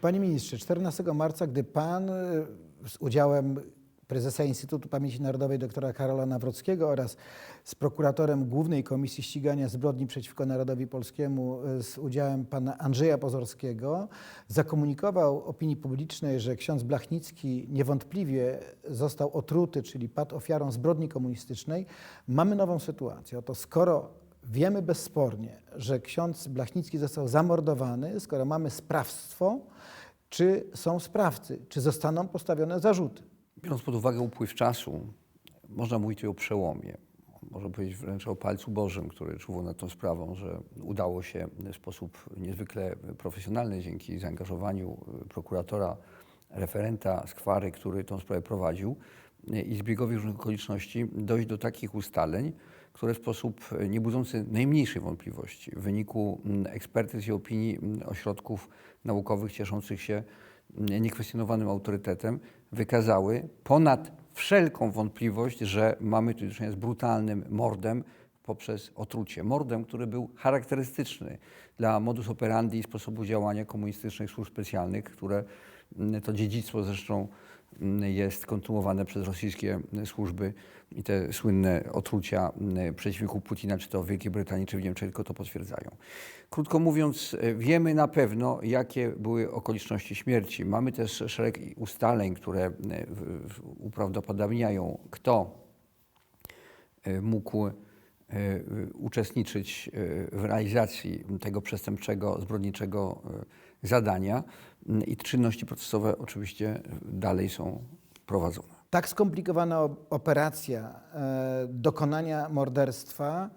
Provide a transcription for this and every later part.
Panie ministrze, 14 marca, gdy pan y, z udziałem prezesa Instytutu Pamięci Narodowej doktora Karola Nawrockiego oraz z prokuratorem Głównej Komisji Ścigania Zbrodni przeciwko Narodowi Polskiemu y, z udziałem pana Andrzeja Pozorskiego zakomunikował opinii publicznej, że ksiądz Blachnicki niewątpliwie został otruty, czyli padł ofiarą zbrodni komunistycznej, mamy nową sytuację. Oto skoro wiemy bezspornie, że ksiądz Blachnicki został zamordowany, skoro mamy sprawstwo, czy są sprawcy, czy zostaną postawione zarzuty. Biorąc pod uwagę upływ czasu, można mówić o przełomie. Można powiedzieć wręcz o palcu Bożym, który czuwał nad tą sprawą, że udało się w sposób niezwykle profesjonalny, dzięki zaangażowaniu prokuratora, referenta Skwary, który tą sprawę prowadził i zbiegowi różnych okoliczności, dojść do takich ustaleń, które w sposób nie budzący najmniejszej wątpliwości w wyniku ekspertyz i opinii ośrodków naukowych cieszących się niekwestionowanym autorytetem wykazały ponad wszelką wątpliwość, że mamy tu do czynienia z brutalnym mordem poprzez otrucie. Mordem, który był charakterystyczny dla modus operandi i sposobu działania komunistycznych służb specjalnych, które to dziedzictwo zresztą jest kontynuowane przez rosyjskie służby i te słynne otrucia mm, przeciwników Putina, czy to w Wielkiej Brytanii, czy w Niemczech, tylko to potwierdzają. Krótko mówiąc, e, wiemy na pewno, jakie były okoliczności śmierci. Mamy też szereg ustaleń, które e, uprawdopodobniają, kto e, mógł uczestniczyć w realizacji tego przestępczego, zbrodniczego zadania Mm, i czynności procesowe oczywiście dalej są prowadzone. Tak skomplikowana operacja e, dokonania morderstwa,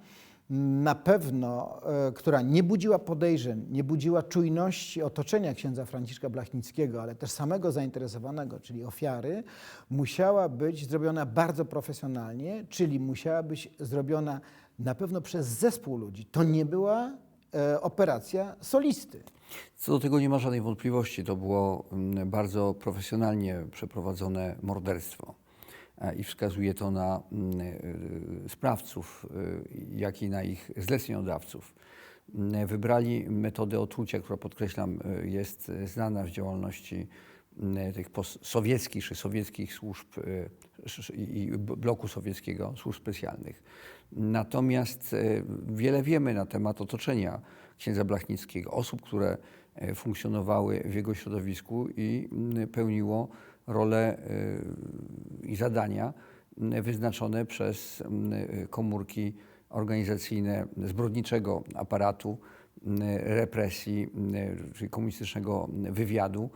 na pewno, e, która nie budziła podejrzeń, nie budziła czujności otoczenia księdza Franciszka Blachnickiego, ale też samego zainteresowanego, czyli ofiary, musiała być zrobiona bardzo profesjonalnie, czyli musiała być zrobiona na pewno przez zespół ludzi. To nie była operacja solisty. Co do tego nie ma żadnej wątpliwości. To było mm, bardzo profesjonalnie przeprowadzone morderstwo. E, I wskazuje to na mm, y, sprawców, jak i na ich zleceniodawców. Mm, Wybrali metodę otrucia, która podkreślam, jest znana w działalności tych sowieckich czy sowieckich służb i bloku sowieckiego, służb specjalnych. Natomiast e, wiele wiemy na temat otoczenia księdza Blachnickiego, osób, które e, funkcjonowały w jego środowisku i pełniło rolę e, i zadania wyznaczone przez e, komórki organizacyjne zbrodniczego aparatu represji, czyli komunistycznego wywiadu,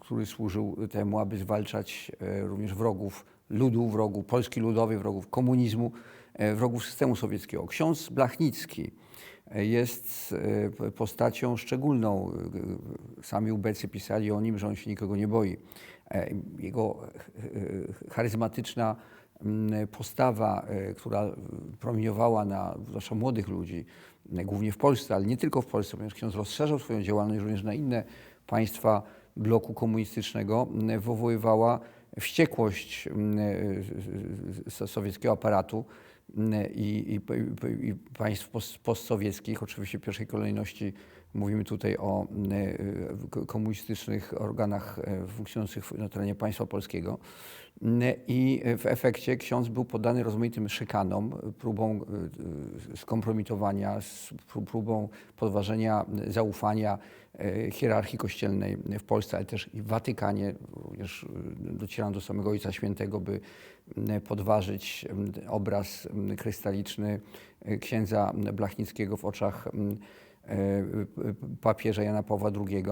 który służył temu, aby zwalczać również wrogów ludu, wrogów Polski Ludowej, wrogów komunizmu, e, wrogów systemu sowieckiego. Ksiądz Blachnicki e, jest e, postacią szczególną. Sami ubecy pisali o nim, że on się nikogo nie boi. Jego charyzmatyczna postawa, która promieniowała na zwłaszcza młodych ludzi, głównie w Polsce, ale nie tylko w Polsce, ponieważ ksiądz rozszerzał swoją działalność również na inne państwa bloku komunistycznego, wywoływała wściekłość m, e, s- sowieckiego aparatu m, i, i, i, państw post- postsowieckich. Oczywiście w pierwszej kolejności mówimy tutaj o e, k- komunistycznych organach e, funkcjonujących na terenie państwa polskiego. I w efekcie ksiądz był poddany rozmaitym szykanom, próbą skompromitowania, próbą podważenia zaufania hierarchii kościelnej w Polsce, ale też i w Watykanie. Również docierano do samego Ojca Świętego, by podważyć obraz krystaliczny księdza Blachnickiego w oczach papieża Jana Pawła II.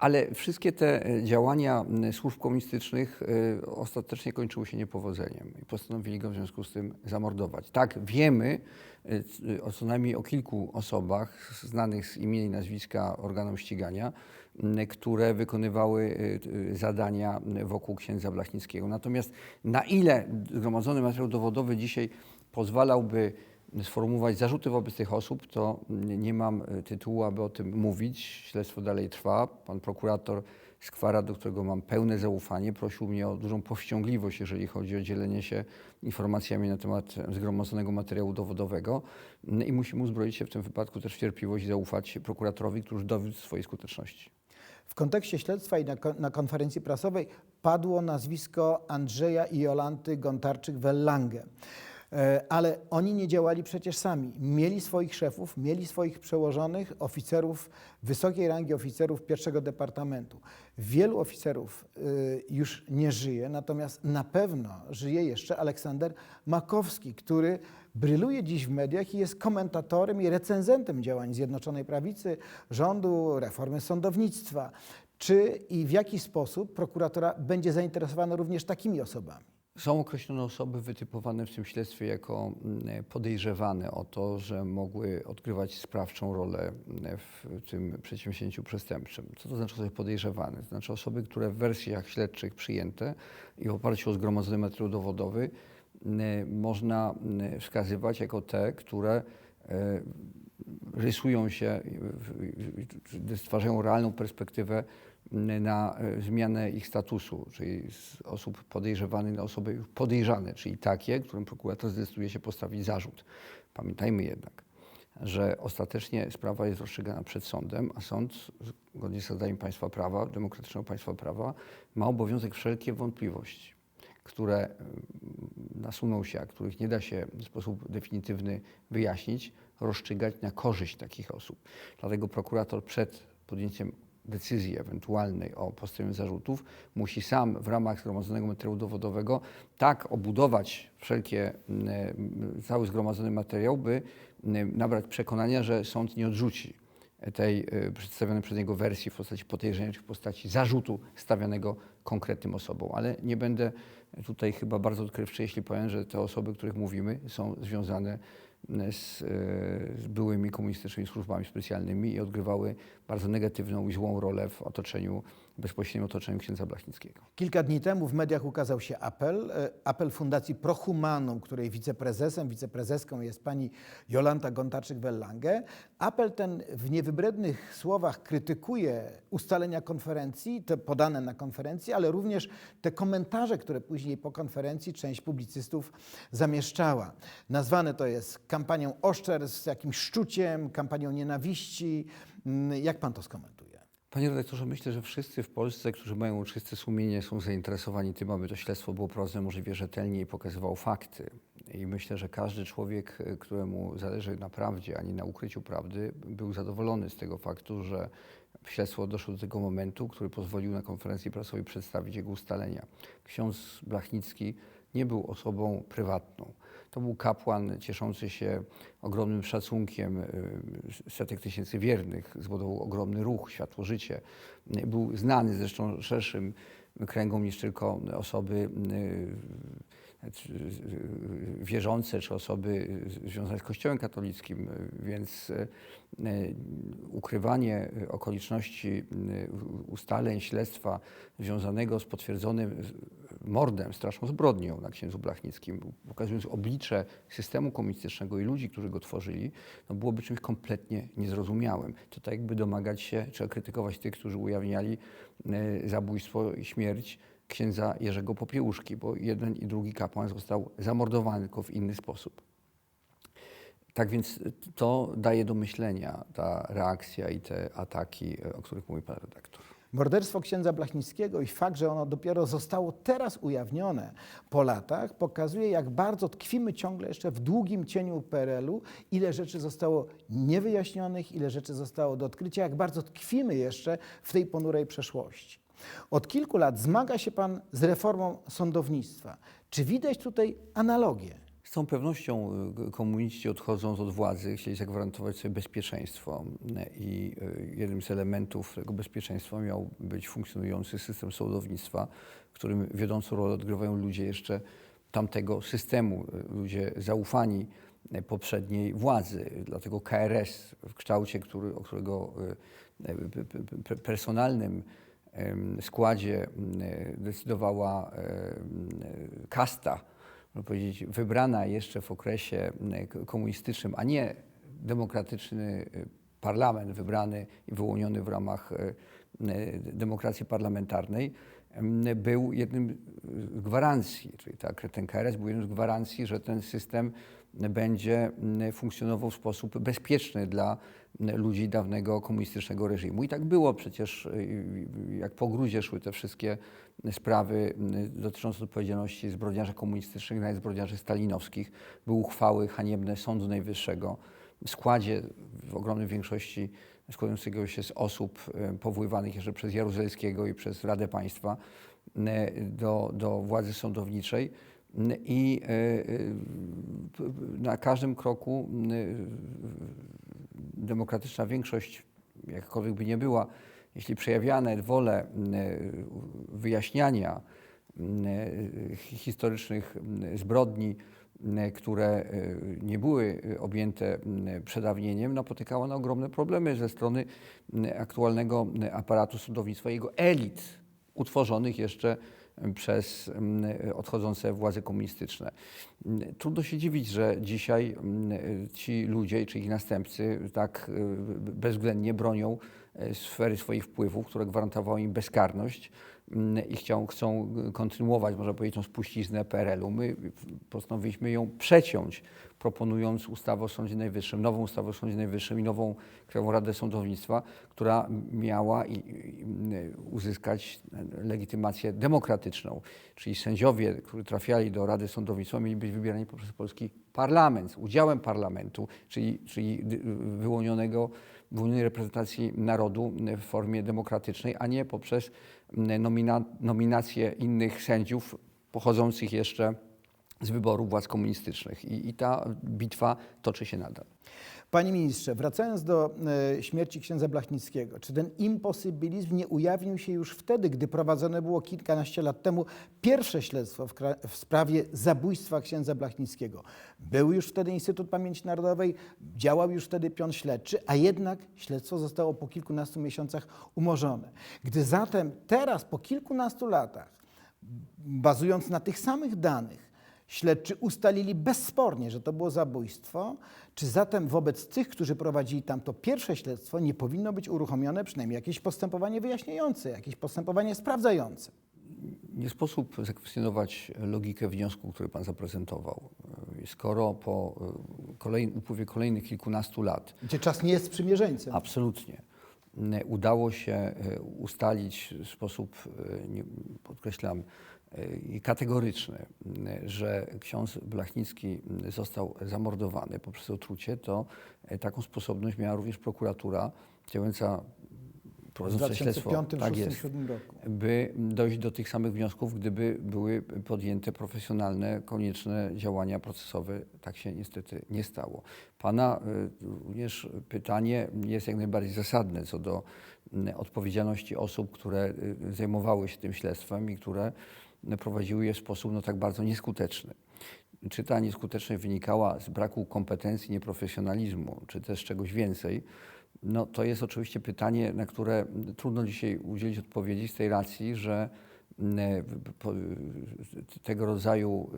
Ale wszystkie te e, działania służb komunistycznych e, ostatecznie kończyły się niepowodzeniem i postanowili go w związku z tym zamordować. Tak, wiemy e, o co najmniej o kilku osobach znanych z imienia i nazwiska organom ścigania, które wykonywały e, e, zadania wokół księdza Blachnickiego. Natomiast na ile zgromadzony materiał dowodowy dzisiaj pozwalałby sformułować zarzuty wobec tych osób, to nie mam e, tytułu, aby o tym mówić. Śledztwo dalej trwa. Pan prokurator Skwara, do którego mam pełne zaufanie, prosił mnie o dużą powściągliwość, jeżeli chodzi o dzielenie się informacjami na temat zgromadzonego materiału dowodowego Mm, i musimy uzbroić się w tym wypadku też w cierpliwość i zaufać prokuratorowi, który już dowiódł swojej skuteczności. W kontekście śledztwa i na, ko- na konferencji prasowej padło nazwisko Andrzeja i Jolanty Gontarczyk-Wellange. E, Ale oni nie działali przecież sami. Mieli swoich szefów, mieli swoich przełożonych, oficerów wysokiej rangi, oficerów pierwszego departamentu. Wielu oficerów y, już nie żyje, natomiast na pewno żyje jeszcze Aleksander Makowski, który bryluje dziś w mediach i jest komentatorem i recenzentem działań Zjednoczonej Prawicy, rządu, reformy sądownictwa. Czy i w jaki sposób prokuratora będzie zainteresowana również takimi osobami? Są określone osoby wytypowane w tym śledztwie jako mm, podejrzewane o to, że mogły odgrywać sprawczą rolę mm, w tym przedsięwzięciu przestępczym. Co to znaczy osoby podejrzewane? To znaczy osoby, które w wersjach śledczych przyjęte i w oparciu o zgromadzony materiał dowodowy mm, można wskazywać jako te, które e, rysują się, stwarzają realną perspektywę na e, zmianę ich statusu, czyli z osób podejrzewanych na osoby podejrzane, czyli takie, którym prokurator zdecyduje się postawić zarzut. Pamiętajmy jednak, że ostatecznie sprawa jest rozstrzygana przed sądem, a sąd, zgodnie z zadaniem państwa prawa, demokratycznego państwa prawa, ma obowiązek wszelkie wątpliwości, które mm, nasuną się, a których nie da się w sposób definitywny wyjaśnić, rozstrzygać na korzyść takich osób. Dlatego prokurator przed podjęciem decyzji ewentualnej o postawieniu zarzutów musi sam w ramach zgromadzonego materiału dowodowego tak obudować wszelkie, cały zgromadzony materiał, by nabrać przekonania, że sąd nie odrzuci tej y, przedstawionej przez niego wersji w postaci podejrzenia czy w postaci zarzutu stawianego konkretnym osobom. Ale nie będę tutaj chyba bardzo odkrywczy, jeśli powiem, że te osoby, o których mówimy, są związane z, z byłymi komunistycznymi służbami specjalnymi i odgrywały bardzo negatywną i złą rolę w otoczeniu, bezpośrednim otoczeniu księdza Blachnickiego. Kilka dni temu w mediach ukazał się apel, e, apel Fundacji Prohumanum, której wiceprezesem, wiceprezeską jest pani Jolanta Gontarczyk-Wellange. Apel ten w niewybrednych słowach krytykuje ustalenia konferencji, te podane na konferencji, ale również te komentarze, które później po konferencji część publicystów zamieszczała. Nazwane to jest kampanią oszczer z jakimś szczuciem, kampanią nienawiści. Mm, Jak pan to skomentuje? Panie redaktorze, myślę, że wszyscy w Polsce, którzy mają czyste sumienie, są zainteresowani tym, aby to śledztwo było prowadzone możliwie rzetelnie i pokazywało fakty. I myślę, że każdy człowiek, y, któremu zależy na prawdzie, a nie na ukryciu prawdy, był zadowolony z tego faktu, że śledztwo doszło do tego momentu, który pozwolił na konferencji prasowej przedstawić jego ustalenia. Ksiądz Blachnicki nie był osobą prywatną. To był kapłan cieszący się ogromnym szacunkiem y, setek tysięcy wiernych, zbudował ogromny ruch, światło życie. Był znany zresztą szerszym kręgom niż tylko osoby y, wierzące czy osoby związane z Kościołem katolickim, y, więc y, y, ukrywanie y, okoliczności y, ustaleń śledztwa związanego z potwierdzonym mordem, straszną zbrodnią na księdzu Blachnickim, pokazując oblicze systemu komunistycznego i ludzi, którzy go tworzyli, no byłoby czymś kompletnie niezrozumiałym. To tak jakby domagać się, czy krytykować tych, którzy ujawniali y, zabójstwo i śmierć księdza Jerzego Popiełuszki, bo jeden i drugi kapłan został zamordowany tylko w inny sposób. Tak więc to daje do myślenia ta reakcja i te ataki, e, o których mówi pan redaktor. Morderstwo księdza Blachnickiego i fakt, że ono dopiero zostało teraz ujawnione po latach, pokazuje, jak bardzo tkwimy ciągle jeszcze w długim cieniu PRL-u, ile rzeczy zostało niewyjaśnionych, ile rzeczy zostało do odkrycia, jak bardzo tkwimy jeszcze w tej ponurej przeszłości. Od kilku lat zmaga się pan z reformą sądownictwa. Czy widać tutaj analogię? Z całą pewnością y, komuniści odchodząc od władzy chcieli zagwarantować sobie bezpieczeństwo y, i y, jednym z elementów tego bezpieczeństwa miał być funkcjonujący system sądownictwa, w którym wiodącą rolę odgrywają ludzie jeszcze tamtego systemu, ludzie zaufani poprzedniej władzy. Dlatego KRS w kształcie, który, o którego personalnym składzie decydowała kasta, można powiedzieć, wybrana jeszcze w okresie komunistycznym, a nie demokratyczny parlament wybrany i wyłoniony w ramach demokracji parlamentarnej, był jednym z gwarancji, czyli ta, ten KRS był jednym z gwarancji, że ten system będzie funkcjonował w sposób bezpieczny dla ludzi dawnego komunistycznego reżimu. I tak było przecież, y, jak po gruzie szły te wszystkie sprawy dotyczące odpowiedzialności zbrodniarzy komunistycznych, nawet zbrodniarzy stalinowskich. Były uchwały haniebne Sądu Najwyższego w składzie w ogromnej większości składającego się z osób y, powoływanych jeszcze przez Jaruzelskiego i przez Radę Państwa y, do, do władzy sądowniczej. I y, p- na każdym kroku demokratyczna większość, jakkolwiek by nie była, jeśli przejawiane wolę wyjaśniania hi- historycznych zbrodni, które y, nie były y, objęte przedawnieniem, napotykała na ogromne problemy ze strony aktualnego aparatu sądownictwa, jego elit, utworzonych jeszcze przez odchodzące władze komunistyczne. Trudno się dziwić, że dzisiaj ci ludzie czy ich następcy tak bezwzględnie bronią e, sfery swoich wpływów, które gwarantowały im bezkarność i chcą, chcą kontynuować, można powiedzieć, tą spuściznę PRL-u. My postanowiliśmy ją przeciąć, proponując ustawę o Sądzie Najwyższym, nową ustawę o Sądzie Najwyższym i nową Krajową Radę Sądownictwa, która miała i, i, uzyskać legitymację demokratyczną, czyli sędziowie, którzy trafiali do Rady Sądownictwa, mieli być wybierani poprzez polski parlament, z udziałem parlamentu, czyli, czyli dy- wyłonionego wyłonionej reprezentacji narodu w formie demokratycznej, a nie poprzez nomina, nominację innych sędziów pochodzących jeszcze z wyboru władz komunistycznych. I, I ta bitwa toczy się nadal. Panie ministrze, wracając do e, śmierci księdza Blachnickiego, czy ten imposybilizm nie ujawnił się już wtedy, gdy prowadzone było kilkanaście lat temu pierwsze śledztwo w, w sprawie zabójstwa księdza Blachnickiego? Był już wtedy Instytut Pamięci Narodowej, działał już wtedy pion śledczy, a jednak śledztwo zostało po kilkunastu miesiącach umorzone. Gdy zatem teraz, po kilkunastu latach, bazując na tych samych danych, śledczy ustalili bezspornie, że to było zabójstwo, czy zatem wobec tych, którzy prowadzili tam to pierwsze śledztwo, nie powinno być uruchomione przynajmniej jakieś postępowanie wyjaśniające, jakieś postępowanie sprawdzające? Nie sposób zakwestionować logikę wniosku, który Pan zaprezentował. Skoro po e, kolej, upływie kolejnych kilkunastu lat Gdzie czas nie jest sprzymierzeńcem. Absolutnie. Udało się e, ustalić w sposób, e, podkreślam, i kategoryczny, że ksiądz Blachnicki został zamordowany poprzez otrucie, to e, taką sposobność miała również prokuratura działająca w prowadząca śledztwo. 2005, Tak 2006, jest 2007 roku. by dojść do tych samych wniosków, gdyby były podjęte profesjonalne, konieczne działania procesowe. Tak się niestety nie stało. Pana y, również pytanie jest jak najbardziej zasadne co do odpowiedzialności osób, które y, zajmowały się tym śledztwem i które prowadziły je w sposób no, tak bardzo nieskuteczny. Czy ta nieskuteczność wynikała z braku kompetencji, nieprofesjonalizmu, czy też czegoś więcej? No, to jest oczywiście pytanie, na które trudno dzisiaj udzielić odpowiedzi z tej racji, że mm, po- tego rodzaju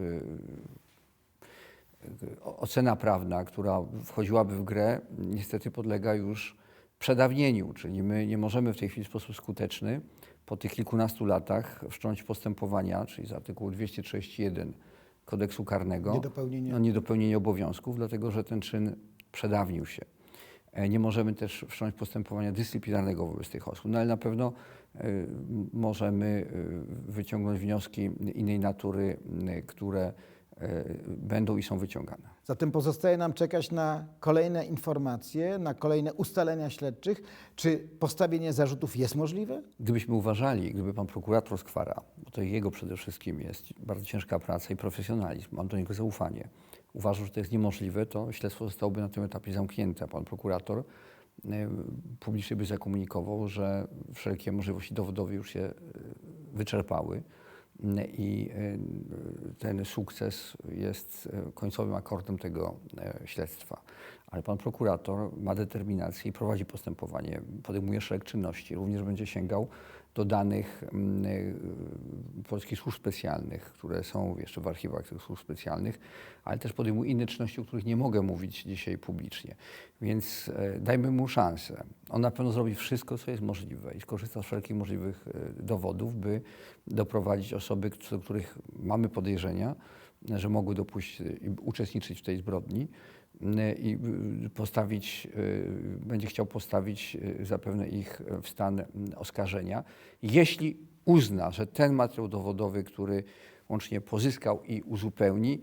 o- ocena prawna, która wchodziłaby w grę, niestety podlega już przedawnieniu, czyli my nie możemy w tej chwili w sposób skuteczny po tych kilkunastu latach wszcząć postępowania, czyli z artykułu 231 kodeksu karnego, Niedopełnienie. no, niedopełnienie obowiązków, dlatego że ten czyn przedawnił się. E, Nie możemy też wszcząć postępowania dyscyplinarnego wobec tych osób, no ale na pewno e, możemy e, wyciągnąć wnioski innej natury, które będą i są wyciągane. Zatem pozostaje nam czekać na kolejne informacje, na kolejne ustalenia śledczych. Czy postawienie zarzutów jest możliwe? Gdybyśmy uważali, gdyby pan prokurator Skwara, bo to jego przede wszystkim jest bardzo ciężka praca i profesjonalizm, mam do niego zaufanie, uważał, że to jest niemożliwe, to śledztwo zostałoby na tym etapie zamknięte. Pan prokurator e, publicznie by zakomunikował, że wszelkie możliwości dowodowe już się e, wyczerpały i e, ten sukces jest e, końcowym akordem tego e, śledztwa. Ale pan prokurator ma determinację i prowadzi postępowanie, podejmuje szereg czynności. Również będzie sięgał do danych mm, y, polskich służb specjalnych, które są jeszcze w archiwach tych służb specjalnych, ale też podejmuje inne czynności, o których nie mogę mówić dzisiaj publicznie. Więc e, dajmy mu szansę. On na pewno zrobi wszystko, co jest możliwe i skorzysta z wszelkich możliwych e, dowodów, by doprowadzić osoby, do których mamy podejrzenia, że mogły dopuścić, i uczestniczyć w tej zbrodni i postawić, będzie chciał postawić zapewne ich w stan oskarżenia. Jeśli uzna, że ten materiał dowodowy, który łącznie pozyskał i uzupełni,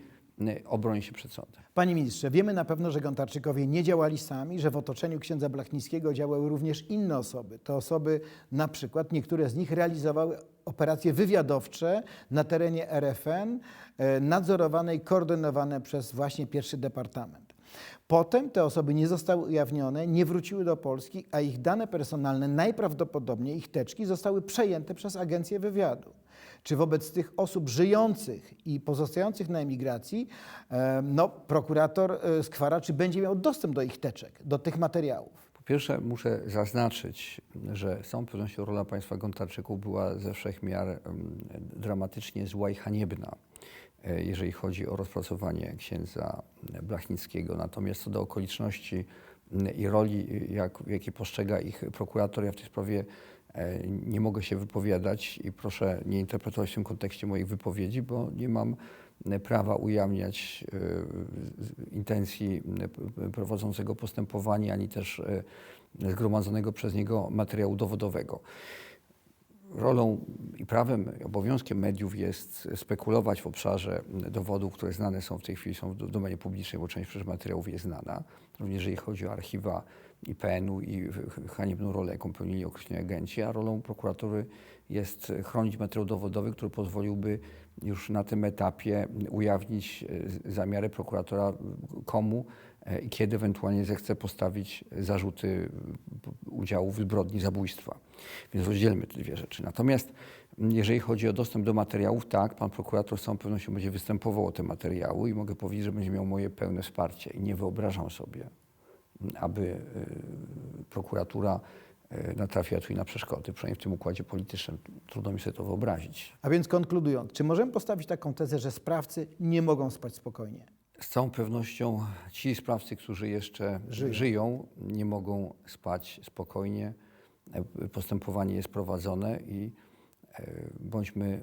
obroni się przed sądem. Panie ministrze, wiemy na pewno, że Gontarczykowie nie działali sami, że w otoczeniu księdza Blachnickiego działały również inne osoby. Te osoby, na przykład niektóre z nich realizowały operacje wywiadowcze na terenie RFN, e, nadzorowane i koordynowane przez właśnie pierwszy departament. Potem te osoby nie zostały ujawnione, nie wróciły do Polski, a ich dane personalne, najprawdopodobniej ich teczki, zostały przejęte przez agencję wywiadu. Czy wobec tych osób żyjących i pozostających na emigracji, e, no, prokurator e, Skwara, czy będzie miał dostęp do ich teczek, do tych materiałów? Po pierwsze, muszę zaznaczyć, że z całą pewnością rola państwa Gontarczyków była ze wszech miar dramatycznie zła i haniebna, e, jeżeli chodzi o rozpracowanie księdza Blachnickiego. Natomiast co do okoliczności i roli, jak, jakie postrzega ich prokurator, ja w tej sprawie nie mogę się wypowiadać i proszę nie interpretować w tym kontekście moich wypowiedzi, bo nie mam e, prawa ujawniać e, intencji e, prowadzącego postępowanie, ani też e, zgromadzonego przez niego materiału dowodowego. Rolą i prawem, i obowiązkiem mediów jest spekulować w obszarze dowodów, które znane są w tej chwili, są w do- domenie publicznej, bo część przecież materiałów jest znana. Również jeżeli chodzi o archiwa IPN-u i haniebną rolę, jaką pełnili określeni agenci, a rolą prokuratury jest chronić materiał dowodowy, który pozwoliłby już na tym etapie ujawnić e, zamiary prokuratora komu e, i kiedy ewentualnie zechce postawić zarzuty udziału w zbrodni zabójstwa. Więc rozdzielmy te dwie rzeczy. Natomiast jeżeli chodzi o dostęp do materiałów, tak, pan prokurator z całą pewnością będzie występował o te materiały i mogę powiedzieć, że będzie miał moje pełne wsparcie i nie wyobrażam sobie, aby y, prokuratura y, natrafiła tu i na przeszkody, przynajmniej w tym układzie politycznym. Trudno mi sobie to wyobrazić. A więc konkludując, czy możemy postawić taką tezę, że sprawcy nie mogą spać spokojnie? Z całą pewnością ci sprawcy, którzy jeszcze Żyją. żyją, nie mogą spać spokojnie. E, Postępowanie jest prowadzone i e, bądźmy e,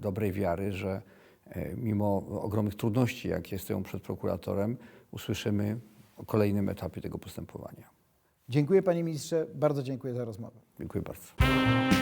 dobrej wiary, że mimo ogromnych trudności, jakie stoją przed prokuratorem, usłyszymy o kolejnym etapie tego postępowania. Dziękuję panie ministrze, bardzo dziękuję za rozmowę. Dziękuję bardzo.